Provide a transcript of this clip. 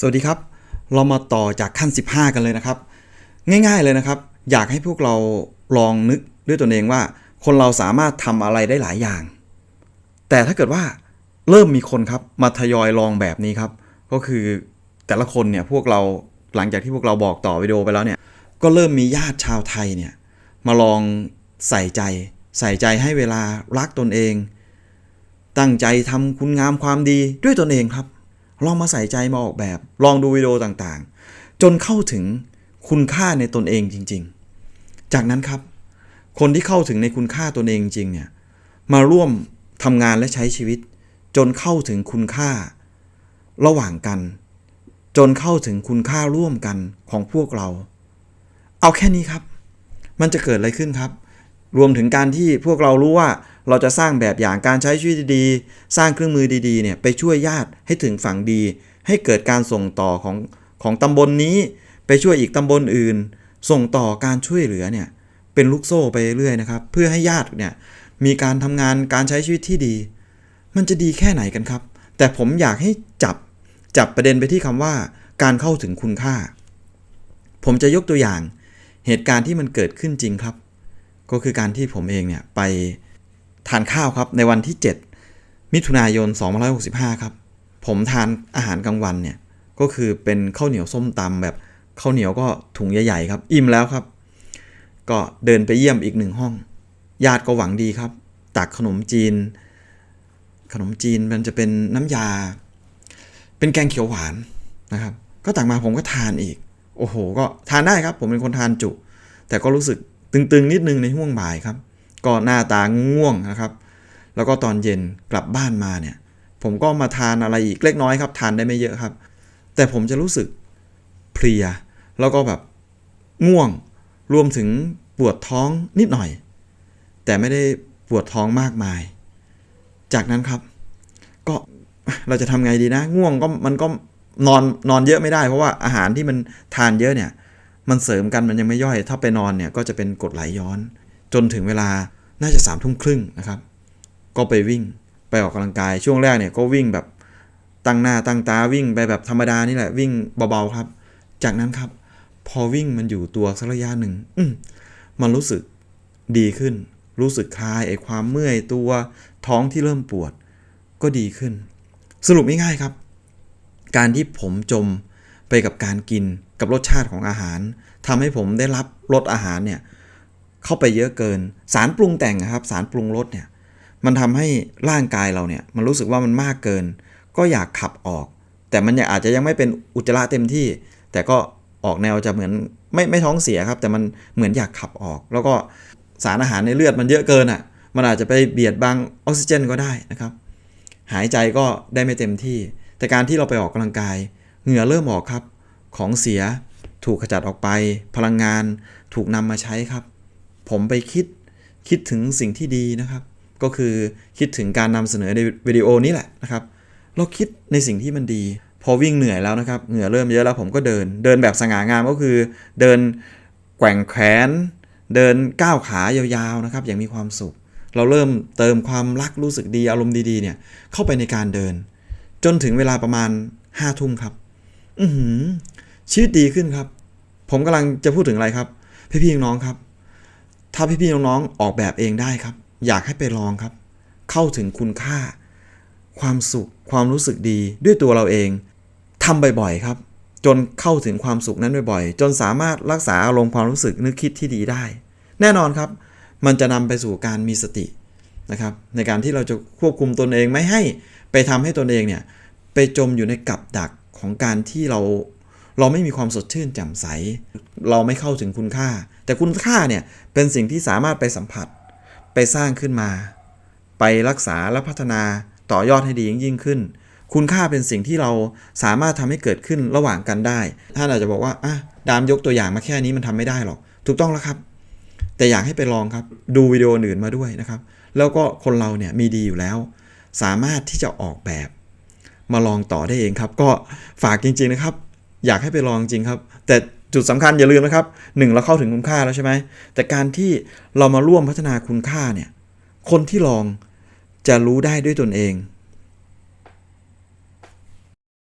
สวัสดีครับ เรามาต่อจากขั้น 15 กันเลยนะครับ ง่ายๆเลยนะครับ อยากให้พวกเราลองนึกด้วยตนเองว่า คนเราสามารถทำอะไรได้หลายอย่าง แต่ถ้าเกิดว่าเริ่มมีคนครับมาทยอยลองแบบนี้ครับ ก็คือแต่ละคนเนี่ยพวกเราหลังจากที่พวกเราบอกต่อวิดีโอไปแล้วเนี่ย ก็เริ่มมีญาติชาวไทยเนี่ยมาลองใส่ใจ ใส่ใจให้เวลารักตนเอง ตั้งใจทำคุณงามความดีด้วยตนเองครับ ลองมาใส่ใจมาออกแบบ ลองดูวิดีโอต่างๆ จนเข้าถึงคุณค่าในตนเองจริง ๆ จากนั้นครับ คนที่เข้าถึงในคุณค่าตนเองจริงเนี่ยมาร่วมทำงานและใช้ชีวิต จนเข้าถึงคุณค่า ระหว่างกัน จนเข้าถึงคุณค่าร่วมกันของพวกเรา เอาแค่นี้ครับ มันจะเกิดอะไรขึ้นครับ รวมถึงการที่พวกเรารู้ว่าเราจะสร้างแบบอย่างการใช้ชีวิตดีๆ สร้างเครื่องมือดีๆเนี่ยไปช่วยญาติให้ถึงฝั่งดี ให้เกิดการส่งต่อของของตำบลนนี้ไปช่วยอีกตำบลอื่น ส่งต่อการช่วยเหลือเนี่ยเป็นลูกโซ่ไปเรื่อยนะครับ เพื่อให้ญาติเนี่ยมีการทำงานการใช้ชีวิตที่ดี มันจะดีแค่ไหนกันครับ แต่ผมอยากให้จับจับประเด็นไปที่คำว่า การเข้าถึงคุณค่า ผมจะยกตัวอย่าง เหตุการณ์ที่มันเกิดขึ้นจริงครับ ก็คือการที่ผมเองเนี่ยไปทานข้าวครับในวันที่ 7 มิถุนายน2565 ครับ ผมทานอาหารกลางวันเนี่ยก็คือเป็นข้าวเหนียวส้มตำแบบข้าวเหนียวก็ถุงใหญ่ๆครับ อิ่มแล้วครับ ก็เดินไปเยี่ยมอีกหนึ่งห้อง ญาติก็หวังดีครับตักขนมจีน ขนมจีนมันจะเป็นน้ำยา เป็นแกงเขียวหวานนะครับ ก็ตักมาผมก็ทานอีก โอ้โห ก็ทานได้ครับ ผมเป็นคนทานจุ แต่ก็รู้สึก ตึงๆนิดนึงในห่วงบ่ายครับ ก็หน้าตาง่วงนะครับ แล้วก็ตอนเย็นกลับบ้านมาเนี่ย ผมก็มาทานอะไรอีกเล็กน้อยครับ ทานได้ไม่เยอะครับ แต่ผมจะรู้สึกเพลีย แล้วก็แบบง่วง รวมถึงปวดท้องนิดหน่อย แต่ไม่ได้ปวดท้องมากมาย จากนั้นครับ ก็เราจะทำไงดีนะ ง่วงก็มันก็นอนนอนเยอะไม่ได้เพราะว่าอาหารที่มันทานเยอะเนี่ย มันเสริมกันมันยังไม่ย่อย ถ้าไปนอนเนี่ยก็จะเป็นกดไหลย้อน จนถึงเวลาน่าจะสามทุ่มครึ่งนะครับ ก็ไปวิ่งไปออกกำลังกายช่วงแรกเนี่ยก็วิ่งแบบตั้งหน้าตั้งตาวิ่งไปแบบธรรมดานี่แหละวิ่งเบาๆครับ จากนั้นครับ พอวิ่งมันอยู่ตัวสักระยะหนึ่งอมมันรู้สึกดีขึ้น รู้สึกคลายไอ้ความเมื่อยตัวท้องที่เริ่มปวด ก็ดีขึ้น สรุปง่ายๆครับ การที่ผมจม ไปกับการกินกับรสชาติของอาหารทำให้ผมได้รับรสอาหารเนี่ยเข้าไปเยอะเกิน สารปรุงแต่งอะครับ สารปรุงรสเนี่ยมันทำให้ร่างกายเราเนี่ยมันรู้สึกว่ามันมากเกิน ก็อยากขับออก แต่มันอาจจะยังไม่เป็นอุจจาระเต็มที่ แต่ก็ออกแนวจะเหมือนไม่ไม่ท้องเสียครับ แต่มันเหมือนอยากขับออก แล้วก็สารอาหารในเลือดมันเยอะเกินอะ มันอาจจะไปเบียดบังออกซิเจนก็ได้นะครับ หายใจก็ได้ไม่เต็มที่ แต่การที่เราไปออกกำลังกาย เหงื่อเริ่มออกครับ ของเสียถูกขจัดออกไป พลังงานถูกนำมาใช้ครับ ผมไปคิดคิดถึงสิ่งที่ดีนะครับ ก็คือคิดถึงการนำเสนอในวิดีโอนี้แหละนะครับ เราคิดในสิ่งที่มันดี พอวิ่งเหนื่อยแล้วนะครับ เหงื่อเริ่มเยอะแล้วผมก็เดิน เดินแบบสง่างามก็คือเดินแกว่งแขน เดินก้าวขายาวๆนะครับ อย่างมีความสุข เราเริ่มเติมความรักรู้สึกดีอารมณ์ดีๆเนี่ยเข้าไปในการเดิน จนถึงเวลาประมาณห้าทุ่มครับ อือหือชีวิตดีขึ้นครับ ผมกำลังจะพูดถึงอะไรครับ พี่ๆน้องครับ ถ้าพี่ๆน้องๆออกแบบเองได้ครับ อยากให้ไปลองครับ เข้าถึงคุณค่า ความสุข ความรู้สึกดีด้วยตัวเราเองทำบ่อยๆครับ จนเข้าถึงความสุขนั้นบ่อยๆ จนสามารถรักษาอารมณ์ความรู้สึกนึกคิดที่ดีได้ แน่นอนครับ มันจะนำไปสู่การมีสตินะครับ ในการที่เราจะควบคุมตนเองไม่ให้ไปทำให้ตนเองเนี่ยไปจมอยู่ในกับดัก ของการที่เราเราไม่มีความสดชื่นแจ่มใส เราไม่เข้าถึงคุณค่า แต่คุณค่าเนี่ยเป็นสิ่งที่สามารถไปสัมผัส ไปสร้างขึ้นมา ไปรักษาและพัฒนาต่อยอดให้ดียิ่งยิ่งขึ้น คุณค่าเป็นสิ่งที่เราสามารถทำให้เกิดขึ้นระหว่างกันได้ท่านอาจจะบอกว่าอะดามยกตัวอย่างมาแค่นี้มันทำไม่ได้หรอก ถูกต้องแล้วครับ แต่อยากให้ไปลองครับ ดูวิดีโออื่นมาด้วยนะครับ แล้วก็คนเราเนี่ยมีดีอยู่แล้ว สามารถที่จะออกแบบ มาลองต่อได้เองครับ ก็ฝากจริงๆนะครับ อยากให้ไปลองจริงครับ แต่จุดสำคัญอย่าลืมนะครับหนึ่งเราเข้าถึงคุณค่าแล้วใช่ไหมแต่การที่เรามาร่วมพัฒนาคุณค่าเนี่ยคนที่ลองจะรู้ได้ด้วยตนเอง